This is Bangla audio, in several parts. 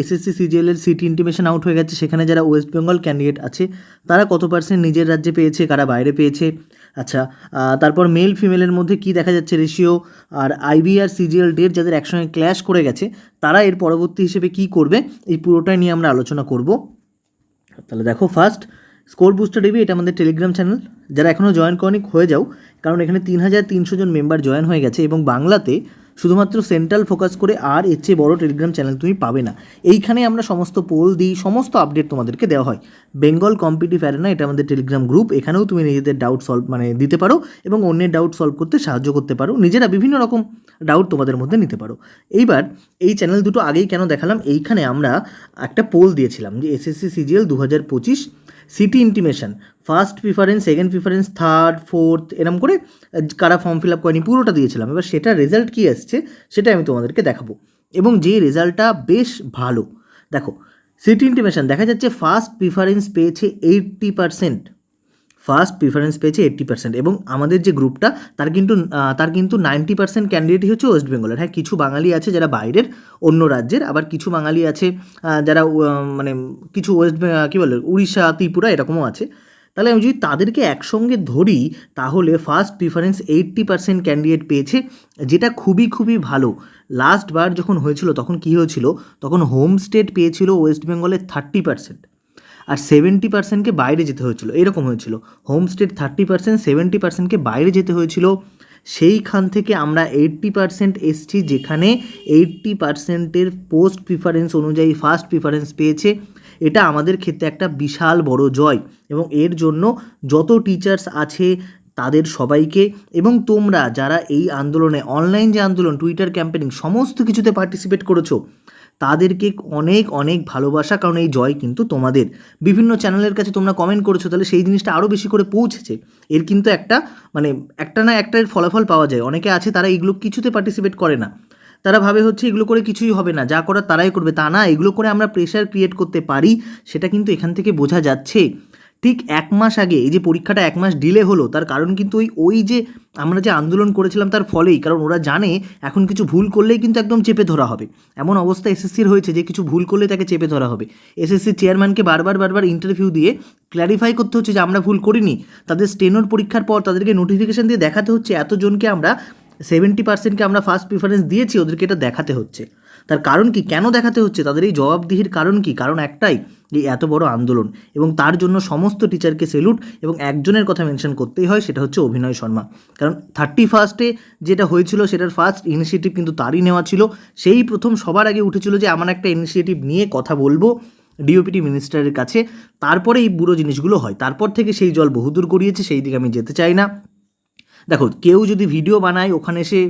এসএসসি সিজিএলের সিটি ইন্টিমেশন আউট হয়ে গেছে। সেখানে যারা ওয়েস্ট বেঙ্গল ক্যান্ডিডেট আছে, তারা কত পার্সেন্ট নিজের রাজ্যে পেয়েছে, কারা বাইরে পেয়েছে? আচ্ছা তারপর মেল ফিমেলের মধ্যে কি দেখা যাচ্ছে? রেশিও আর আইবি আর সিজিএল ডেট যাদের একসঙ্গে ক্ল্যাশ করে গেছে, তারা এর পরবর্তী হিসেবে কি করবে? এই পুরোটাই নিয়ে আমরা আলোচনা করব। তাহলে দেখো ফার্স্ট স্কোর বুস্টার ডিবি এটা আমাদের টেলিগ্রাম চ্যানেল যারা এখনও জয়েন করনি, হয়ে যাও। কারণ এখানে তিন হাজার তিনশো জন মেম্বার জয়েন হয়ে গেছে এবং বাংলাতে শুধুমাত্র সেন্ট্রাল ফোকাস করে আর এর চেয়ে বড় টেলিগ্রাম চ্যানেল তুমি পাবে না। এইখানে আমরা সমস্ত পোল দিই, সমস্ত আপডেট তোমাদেরকে দেওয়া হয়। বেঙ্গল কম্পিটিভ অ্যারেনা, এটা আমাদের টেলিগ্রাম গ্রুপ, এখানেও তুমি নিজেদের ডাউট সলভ মানে দিতে পারো এবং অন্যের ডাউট সলভ করতে সাহায্য করতে পারো। নিজেরা বিভিন্ন রকম ডাউট তোমাদের মধ্যে নিতে পারো। এইবার এই চ্যানেল দুটো আগেই কেন দেখালাম? এইখানে আমরা একটা পোল দিয়েছিলাম যে এসএসসি সিজিএল দু হাজার পঁচিশ city intimation first preference second preference third fourth এরম করে কারা ফর্ম ফিল আপ করেনি, পুরোটা দিয়েছিলাম। এবার সেটার রেজাল্ট কী আসছে সেটা আমি তোমাদেরকে দেখাবো। এবং যে রেজাল্টটা বেশ ভালো। দেখো সিটি ইন্টিমেশন দেখা যাচ্ছে ফার্স্ট প্রিফারেন্স পেয়েছে এইট্টি পারসেন্ট ফার্স্ট প্রিফারেন্স পেয়েছে এইট্টি পার্সেন্ট এবং আমাদের যে গ্রুপটা তার কিন্তু তার কিন্তু নাইনটি পার্সেন্ট ক্যান্ডিডেটই হচ্ছে ওয়েস্ট বেঙ্গলের হ্যাঁ কিছু বাঙালি আছে যারা বাইরের, অন্য রাজ্যের, আবার কিছু বাঙালি আছে যারা মানে কিছু ওয়েস্ট কী বলে, উড়িষ্যা, ত্রিপুরা এরকমও আছে। তাহলে আমি যদি তাদেরকে একসঙ্গে ধরি, তাহলে first preference eighty percent candidate পেয়েছে, যেটা খুবই খুবই ভালো। লাস্ট বার যখন হয়েছিল, তখন কী হয়েছিল? তখন হোম স্টেট পেয়েছিল ওয়েস্ট বেঙ্গলের থার্টি পার্সেন্ট আর সেভেন্টি পার্সেন্টকে বাইরে যেতে হয়েছিল, এরকম হয়েছিল। Home state thirty percent seventy পার্সেন্টকে বাইরে যেতে হয়েছিল। সেইখান থেকে আমরা এইট্টি পার্সেন্ট এসছি যেখানে এইট্টি পার্সেন্টের পোস্ট প্রিফারেন্স অনুযায়ী ফার্স্ট প্রিফারেন্স পেয়েছে। এটা আমাদের ক্ষেত্রে একটা বিশাল বড় জয় এবং এর জন্য যত টিচার্স আছে তাদের সবাইকে এবং তোমরা যারা এই আন্দোলনে, অনলাইন যে আন্দোলন টুইটার ক্যাম্পেনিং সমস্ত কিছুতে পার্টিসিপেট করেছ, তাদেরকে অনেক অনেক ভালোবাসা, কারণ এই জয় কিন্তু তোমাদের। বিভিন্ন চ্যানেলের কাছে তোমরা কমেন্ট করেছ, তাহলে সেই জিনিসটা আরও বেশি করে পৌঁছেছে। এর কিন্তু একটা মানে একটা না একটা ফলাফল পাওয়া যায়। অনেকে আছে তারা এগুলো কিছুতে পার্টিসিপেট করে না। তারা ভাবে হচ্ছে এগুলো করে কিছুই হবে না, যা করার তারাই করবে। তা না, এগুলো করে আমরা প্রেশার ক্রিয়েট করতে পারি, সেটা কিন্তু এখান থেকে বোঝা যাচ্ছে। ঠিক এক মাস আগে, এই যে পরীক্ষাটা এক মাস ডিলে হলো, তার কারণ কিন্তু ওই ওই যে আমরা যে আন্দোলন করেছিলাম তার ফলেই, কারণ ওরা জানে এখন কিছু ভুল করলেই কিন্তু একদম চেপে ধরা হবে। এমন অবস্থা এসএসসির হয়েছে যে কিছু ভুল করলে তাকে চেপে ধরা হবে। এসএসসির চেয়ারম্যানকে বারবার বারবার ইন্টারভিউ দিয়ে ক্ল্যারিফাই করতে হচ্ছে যে আমরা ভুল করিনি। তাদের স্টেনোর পরীক্ষার পর তাদেরকে নোটিফিকেশন দিয়ে দেখাতে হচ্ছে, এতজনকে আমরা সেভেন্টি পার্সেন্টকে আমরা ফার্স্ট প্রিফারেন্স দিয়েছি, ওদেরকে এটা দেখাতে হচ্ছে। তার কারণ কি? কেন দেখাতে হচ্ছে? তাদের এই জবাবদিহির কারণ কি? কারণ একটাই যে এত বড় আন্দোলন। এবং তার জন্য সমস্ত টিচারকে সেলুট এবং একজনের কথা মেনশন করতেই হয়, সেটা হচ্ছে অভিনয় শর্মা। কারণ থার্টি ফার্স্টে যেটা হয়েছিল, সেটার ফার্স্ট ইনিশিয়েটিভ কিন্তু তারই নেওয়া ছিল। সেই প্রথম সবার আগে উঠেছিল যে, আমার একটা ইনিশিয়েটিভ নিয়ে কথা বলব ডিওপিটি মিনিস্টারের কাছে। তারপরে এই বুড়ো জিনিসগুলো হয়। তারপর থেকে সেই জল বহুদূর গড়িয়েছে, সেই দিকে আমি যেতে চাই না। দেখো, কেউ যদি ভিডিও বানায়, ওখানে এসে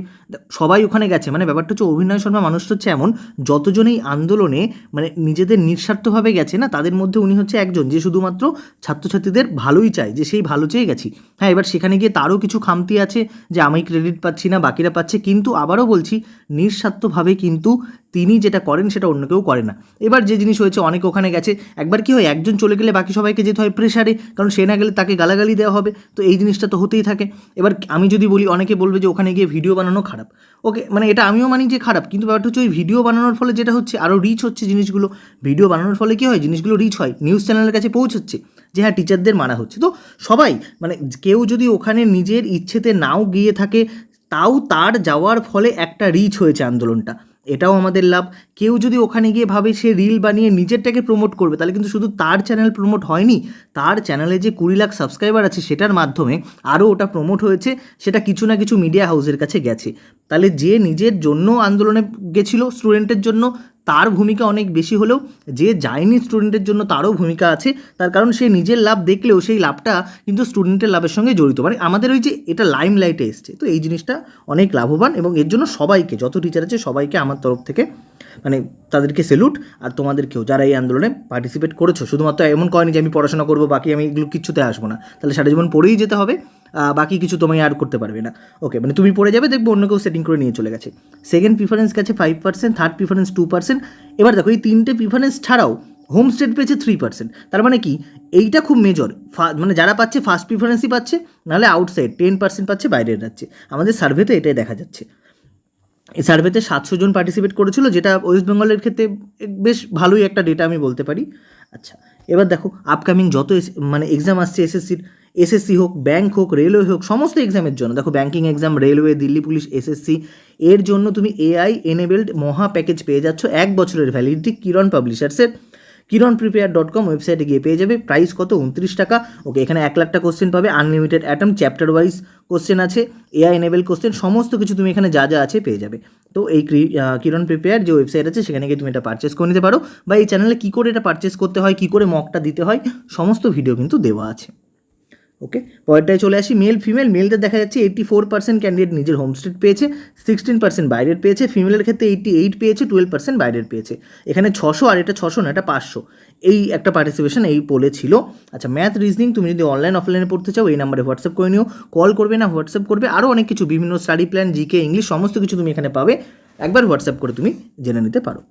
সবাই ওখানে গেছে মানে ব্যাপারটা হচ্ছে অভিনয় শর্মা মানুষটা হচ্ছে এমন যতজন এই আন্দোলনে মানে নিজেদের নিঃস্বার্থভাবে গেছে না, তাদের মধ্যে উনি হচ্ছে একজন যে শুধুমাত্র ছাত্রছাত্রীদের ভালোই চায়, যে সেই ভালো চেয়ে গেছি। হ্যাঁ এবার সেখানে গিয়ে তারও কিছু খামতি আছে, যে আমি ক্রেডিট পাচ্ছি না, বাকিরা পাচ্ছে, কিন্তু আবারও বলছি, নিঃস্বার্থভাবে কিন্তু তিনি যেটা করেন সেটা অন্য কেউ করে না। এবার যে জিনিস হয়েছে, অনেকে ওখানে গেছে। একবার কি হয়, একজন চলে গেলে বাকি সবাইকে যেতে হয় প্রেশারে কারণ সে না গেলে তাকে গালাগালি দেওয়া হবে। তো এই জিনিসটা তো হতেই থাকে। এবার আমি যদি বলি, অনেকে বলবে যে ওখানে গিয়ে ভিডিও বানানো খারাপ। ওকে মানে এটা আমিও মানি যে খারাপ, কিন্তু ব্যাপারটা হচ্ছে ওই ভিডিও বানানোর ফলে যেটা হচ্ছে আরও রিচ হচ্ছে জিনিসগুলো। ভিডিও বানানোর ফলে কী হয়, জিনিসগুলো রিচ হয় নিউজ চ্যানেলের কাছে পৌঁছচ্ছে যে হ্যাঁ টিচারদের মারা হচ্ছে। তো সবাই মানে কেউ যদি ওখানে নিজের ইচ্ছেতে নাও গিয়ে থাকে, তাও তার যাওয়ার ফলে একটা রিচ হয়েছে আন্দোলনটা। এটাও আমাদের লাভ। কেউ যদি ওখানে গিয়ে ভাবে সে রিল বানিয়ে নিজেরটাকে প্রমোট করবে, তাহলে কিন্তু শুধু তার চ্যানেল প্রমোট হয়নি, তার চ্যানেলে যে কুড়ি লাখ সাবস্ক্রাইবার আছে সেটার মাধ্যমে আরও ওটা প্রমোট হয়েছে, সেটা কিছু না কিছু মিডিয়া হাউসের কাছে গেছে। তাহলে যে নিজের জন্য আন্দোলনে গেছিল স্টুডেন্টের জন্য তার ভূমিকা অনেক বেশি হলেও যে যায়নি স্টুডেন্টের জন্য তারও ভূমিকা আছে। তার কারণ সে নিজের লাভ দেখলেও সেই লাভটা কিন্তু স্টুডেন্টের লাভের সঙ্গে জড়িত। মানে আমাদের ওই যে এটা লাইম লাইটে এসছে। তো এই জিনিসটা অনেক লাভবান এবং এর জন্য সবাইকে, যত টিচার আছে সবাইকে আমার তরফ থেকে মানে তাদেরকে সেলুট আর তোমাদেরকেও যারা এই আন্দোলনে পার্টিসিপেট করেছ। শুধুমাত্র এমন কয়নি যে আমি পড়াশোনা করব, বাকি আমি এগুলো কিচ্ছুতে আসব না। তাহলে সারা জীবন পড়েই যেতে হবে। বাকি কিছু তোমায় আর করতে পারবে না। ওকে মানে তুমি পড়ে যাবে, দেখব অন্য কেউ সেটিং করে নিয়ে চলে গেছে। সেকেন্ড প্রিফারেন্স গেছে five percent third preference two percent এবার দেখো, এই তিনটে প্রিফারেন্স ছাড়াও হোম স্টেট পেয়েছে থ্রি পার্সেন্ট তার মানে কি? এইটা খুব মেজর মানে যারা পাচ্ছে ফার্স্ট প্রিফারেন্সই পাচ্ছে, নাহলে আউটসাইড টেন পার্সেন্ট পাচ্ছে, বাইরের রাজ্যে। আমাদের সার্ভেতে এটাই দেখা যাচ্ছে। এই সার্ভেতে সাতশো জন পার্টিসিপেট করেছিল, যেটা ওয়েস্ট বেঙ্গলের ক্ষেত্রে বেশ ভালোই একটা ডেটা আমি বলতে পারি। আচ্ছা এবার দেখো আপকামিং যত মানে এক্সাম আসছে এসএসসির এসএসসি হোক ব্যাংক হোক রেলওয়ে হোক, সমস্ত এক্সামের জন্য। দেখো banking exam railway Delhi police SSC এর জন্য তুমি এআই এনেবেলড মহা প্যাকেজ পেয়ে যাচ্ছ, এক বছরের ভ্যালিডিটি কিরণ পাবলিশার্সের কিরণ প্রিপেয়ার ডট কম ওয়েবসাইটে গিয়ে পেয়ে যাবে। প্রাইস কত? উনত্রিশ টাকা। ওকে এখানে এক লাখটা কোশ্চেন পাবে। Unlimited atom chapter wise question আছে এআই এনেবেল কোশ্চেন সমস্ত কিছু তুমি এখানে যা যা আছে পেয়ে যাবে। তো এই ক্রি- কিরণ প্রিপেয়ার যে ওয়েবসাইট আছে, সেখানে গিয়ে তুমি এটা পারচেস করে নিতে পারো। বা এই চ্যানেলে কী করে এটা পারচেস করতে হয়, কী করে মকটা দিতে হয়, সমস্ত ভিডিও কিন্তু দেওয়া আছে। ওকে পরেরটায় চলে আসি মেল ফিমেল মেলদের দেখা যাচ্ছে এইট্টি ফোর পার্সেন্ট ক্যান্ডিডেট নিজের হোম স্টেট পেয়েছে সিক্সটিন পার্সেন্ট বাইরের পেয়েছে ফিমেলের ক্ষেত্রে এইট্টি এইট পেয়েছে টুয়েলভ পার্সেন্ট বাইরের পেয়েছে। এখানে ছশো আর এটা ছশো না, এটা পাঁচশো। এই একটা পার্টিসিপেশন এই পোলে ছিল। আচ্ছা ম্যাথ রিজনিং তুমি যদি অনলাইন অফলাইনে পড়তে চাও, এই নাম্বারে হোয়াটসঅ্যাপ করে নিও। কল করবে না হোয়াটসঅ্যাপ করবে। আরও অনেক কিছু, বিভিন্ন স্টাডি প্ল্যান জিকে ইংলিশ সমস্ত কিছু তুমি এখানে পাবে। একবার হোয়াটসঅ্যাপ করে তুমি জেনে নিতে পারো।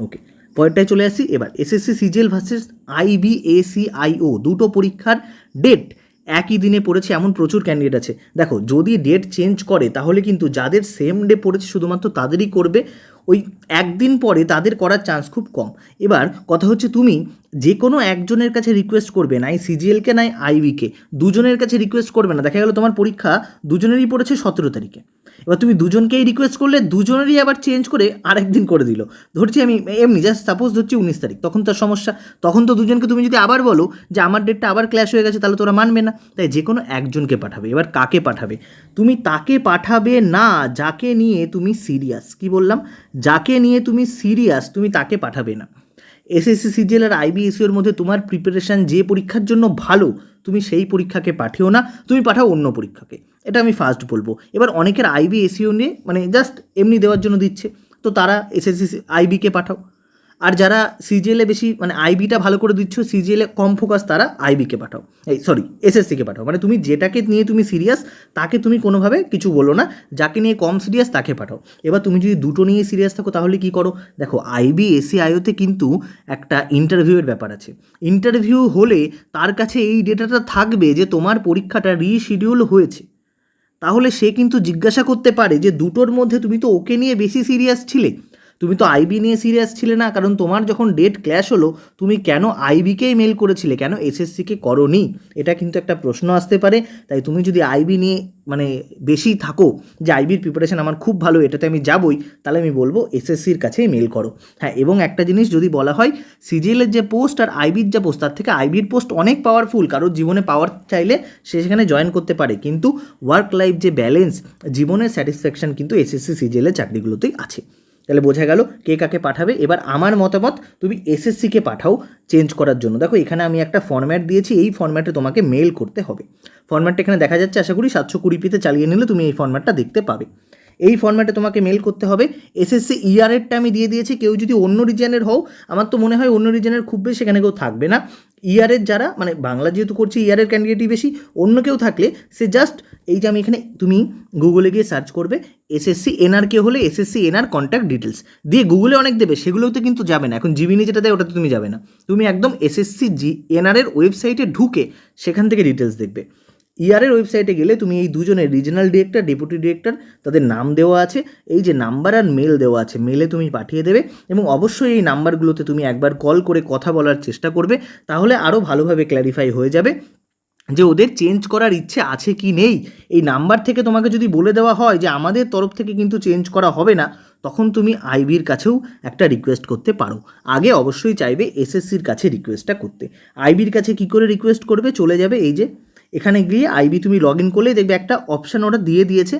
ওকে পরেরটায় চলে আসি। এবার এসএসসি সিজিএল ভার্সেস আইবিএসিআইও দুটো পরীক্ষার ডেট একই দিনে পড়েছে এমন প্রচুর ক্যান্ডিডেট আছে। দেখো, যদি ডেট চেঞ্জ করে, তাহলে কিন্তু যাদের সেম ডে পড়েছে শুধুমাত্র তাদেরই করবে। ওই একদিন পরে তাদের করার চান্স খুব কম। এবার কথা হচ্ছে তুমি যে কোনো একজনের কাছে রিকোয়েস্ট করবে, নাই সিজিএলকে নাই আইভিকে দুজনের কাছে রিকোয়েস্ট করবে না। দেখা গেল তোমার পরীক্ষা দুজনেরই পড়েছে সতেরো তারিখে। এবার তুমি দুজনকেই রিকোয়েস্ট করলে, দুজনেরই আবার চেঞ্জ করে আরেকদিন করে দিল। ধরছি আমি, এমনি জাস্ট সাপোজ ধরছি উনিশ তারিখ, তখন তার সমস্যা। তখন তো দুজনকে তুমি যদি আবার বলো যে আমার ডেটটা আবার ক্ল্যাশ হয়ে গেছে, তাহলে তোরা মানবে না। তাই যে কোনো একজনকে পাঠাবে, এবার কাকে পাঠাবে? তুমি তাকে পাঠাবে না, যাকে নিয়ে তুমি সিরিয়াস কি বললাম? যাকে নিয়ে তুমি সিরিয়াস তুমি তাকে পাঠাবে না। এসএসসি সিজিএল আর আইবিএসিওর মধ্যে তোমার প্রিপারেশান যে পরীক্ষার জন্য ভালো তুমি সেই পরীক্ষাকে পাঠিও না, তুমি পাঠাও অন্য পরীক্ষাকে। এটা আমি ফার্স্ট বলব। এবার অনেকের আইবি এসিও নিয়ে মানে জাস্ট এমনি দেওয়ার জন্য দিচ্ছে। তো তারা এসএসসি আইবিকে পাঠাও। আর যারা সিজিএলে বেশি মানে আইবিটা ভালো করে দিচ্ছ সিজিএলে কম ফোকাস তারা আইবিকে পাঠাও। এই সরি এসএসসিকে পাঠাও। মানে তুমি যেটাকে নিয়ে তুমি সিরিয়াস তাকে তুমি কোনোভাবে কিছু বলো না। যাকে নিয়ে কম সিরিয়াস তাকে পাঠাও। এবার তুমি যদি দুটো নিয়ে সিরিয়াস থাকো, তাহলে কি করো? দেখো আইবি এসি আইওতে কিন্তু একটা ইন্টারভিউয়ের ব্যাপার আছে। ইন্টারভিউ হলে তার কাছে এই ডেটাটা থাকবে যে তোমার পরীক্ষাটা রিশিডিউল হয়েছে। তাহলে সে কিন্তু জিজ্ঞাসা করতে পারে যে দুটোর মধ্যে তুমি তো ওকে নিয়ে বেশি সিরিয়াস ছিলে। তুমি তো আইবি নিয়ে সিরিয়াস ছিলে না, কারণ তোমার যখন ডেট ক্ল্যাশ হলো, তুমি কেন আইবিকেই মেল করেছিলে? কেন এসএসসিকে করনি? এটা কিন্তু একটা প্রশ্ন আসতে পারে। তাই তুমি যদি আইবি নিয়ে মানে বেশি থাকো, যে আইবির প্রিপারেশন আমার খুব ভালো, এটাতে আমি যাবই, তাহলে আমি বলব এসএসসির কাছেই মেল করো। হ্যাঁ এবং একটা জিনিস যদি বলা হয় সিজিএলের যে পোস্ট আর আইবির যে পোস্ট তার থেকে আইবির পোস্ট অনেক পাওয়ারফুল কারোর জীবনে পাওয়ার চাইলে সে সেখানে জয়েন করতে পারে। কিন্তু ওয়ার্ক লাইফ যে ব্যালেন্স জীবনের স্যাটিসফ্যাকশন কিন্তু এসএসসি সিজিএলের চাকরিগুলোতেই আছে। তাহলে বোঝা গেল কে কাকে পাঠাবে। এবার আমার মতামত তুমি এসএসসিকে পাঠাও চেঞ্জ করার জন্য। দেখো, এখানে আমি একটা ফর্ম্যাট দিয়েছি, এই ফর্ম্যাটে তোমাকে মেল করতে হবে। ফর্ম্যাটটা এখানে দেখা যাচ্ছে, আশা করি সাতশো কুড়ি পিতে চালিয়ে নিলে তুমি এই ফর্ম্যাটটা দেখতে পাবে। এই ফর্ম্যাটে তোমাকে মেল করতে হবে। এসএসসি ইয়ারেরটা আমি দিয়ে দিয়েছি, কেউ যদি অন্য রিজনের হও, আমার তো মনে হয় অন্য রিজনের খুব বেশি সেখানে কেউ থাকবে না। ইয়ারের যারা মানে বাংলা যেহেতু করছি ইয়ারের ক্যান্ডিডেটই বেশি, অন্য কেউ থাকলে সে জাস্ট এই যে আমি এখানে তুমি গুগলে গিয়ে সার্চ করবে এসএসসি এনআর কে হলে এসএসসি এনআর কন্ট্যাক্ট ডিটেলস দিয়ে গুগলে অনেক দেবে, সেগুলোতে কিন্তু যাবে না। এখন জিবিনি যেটা দেয়, ওটাতে তুমি যাবে না। তুমি একদম এসএসসি জি এনআরের ওয়েবসাইটে ঢুকে সেখান থেকে ডিটেলস দেখবে। ইয়ারের ওয়েবসাইটে গেলে তুমি এই দুজনের রিজনাল ডিরেক্টর ডেপুটি ডিরেক্টর তাদের নাম দেওয়া আছে। এই যে নাম্বার আর মেল দেওয়া আছে মেলে তুমি পাঠিয়ে দেবে এবং অবশ্যই এই নাম্বারগুলোতে তুমি একবার কল করে কথা বলার চেষ্টা করবে, তাহলে আরও ভালোভাবে ক্ল্যারিফাই হয়ে যাবে যে ওদের চেঞ্জ করার ইচ্ছে আছে কি নেই। এই নাম্বার থেকে তোমাকে যদি বলে দেওয়া হয় যে আমাদের তরফ থেকে কিন্তু চেঞ্জ করা হবে না, তখন তুমি আইবির কাছেও একটা রিকোয়েস্ট করতে পারো। আগে অবশ্যই চাইবে এসএসসির কাছে রিকোয়েস্টটা করতে। আইবির কাছে কি করে রিকোয়েস্ট করবে? চলে যাবে এই যে এখানে গিয়ে আইবি তুমি লগ ইন করলে দেখবে একটা অপশান ওরা দিয়ে দিয়েছে।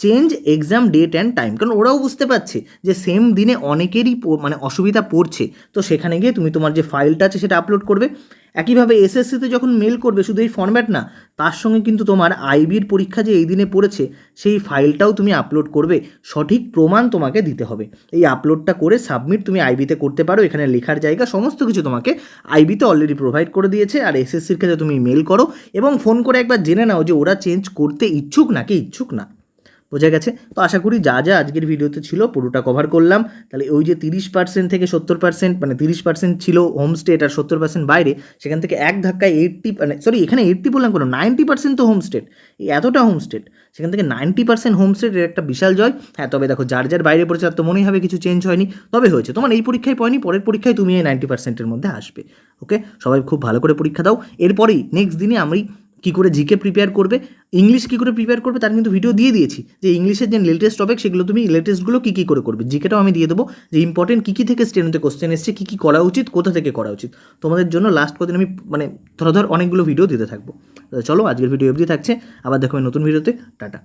Change exam date and time কারণ ওরাও বুঝতে পারছে যে সেম দিনে অনেকেরই মানে অসুবিধা পড়ছে। তো সেখানে গিয়ে তুমি তোমার যে ফাইলটা আছে সেটা আপলোড করবে। একইভাবে এসএসসিতে যখন মেল করবে, শুধু এই ফর্ম্যাট না, তার সঙ্গে কিন্তু তোমার আইবির পরীক্ষা যে এই দিনে পড়েছে, সেই ফাইলটাও তুমি আপলোড করবে। সঠিক প্রমাণ তোমাকে দিতে হবে। এই আপলোডটা করে সাবমিট তুমি আইবিতে করতে পারো। এখানে লেখার জায়গা, সমস্ত কিছু তোমাকে আইবিতে অলরেডি প্রোভাইড করে দিয়েছে। আর এসএসসির কাছে তুমি মেল করো এবং ফোন করে একবার জেনে নাও যে ওরা চেঞ্জ করতে ইচ্ছুক নাকি ইচ্ছুক না। বোঝা গেছে। তো আশা করি যা যা আজকের ভিডিওতে ছিল পুরোটা কভার করলাম। তাহলে ওই যে তিরিশ পার্সেন্ট থেকে সত্তর পার্সেন্ট মানে তিরিশ পার্সেন্ট ছিল হোমস্টেট আর সত্তর পার্সেন্ট বাইরে, সেখান থেকে এক ধাক্কায় এইট্টি মানে সরি এখানে এইট্টি বললাম কোনো? নাইনটি পার্সেন্ট তো হোমস্টেট এতটা হোমস্টেট সেখান থেকে নাইনটি পার্সেন্ট হোমস্টেট এর একটা বিশাল জয়। হ্যাঁ তবে দেখো যার যার বাইরে পড়েছে তো মনেই হবে কিছু চেঞ্জ হয়নি। তবে হয়েছে, তোমার এই পরীক্ষায় পড়েনি, পরের পরীক্ষায় তুমি এই নাইনটি পার্সেন্টের মধ্যে আসবে। ওকে সবাই খুব ভালো করে পরীক্ষা দাও। এরপরেই নেক্সট দিনে আমি কী করে জিকে প্রিপেয়ার করবে ইংলিশ কী করে প্রিপেয়ার করবে তার কিন্তু ভিডিও দিয়ে দিয়েছি যে ইংলিশের যে লেটেস্ট টপিক সেগুলো তুমি লেটেস্টগুলো কী কী করে করবে। জিকেটাও আমি দিয়ে দেবো যে ইম্পর্টেন্ট কী কী থেকে স্টেনতে কোশ্চেন এসছে, কী কী করা উচিত, কোথা থেকে করা উচিত। তোমাদের জন্য লাস্ট কদিন আমি মানে ধরো ধর অনেকগুলো ভিডিও দিতে থাকব। চলো আজকের ভিডিও অবধি থাকছে, আবার দেখো নতুন ভিডিওতে টাটা।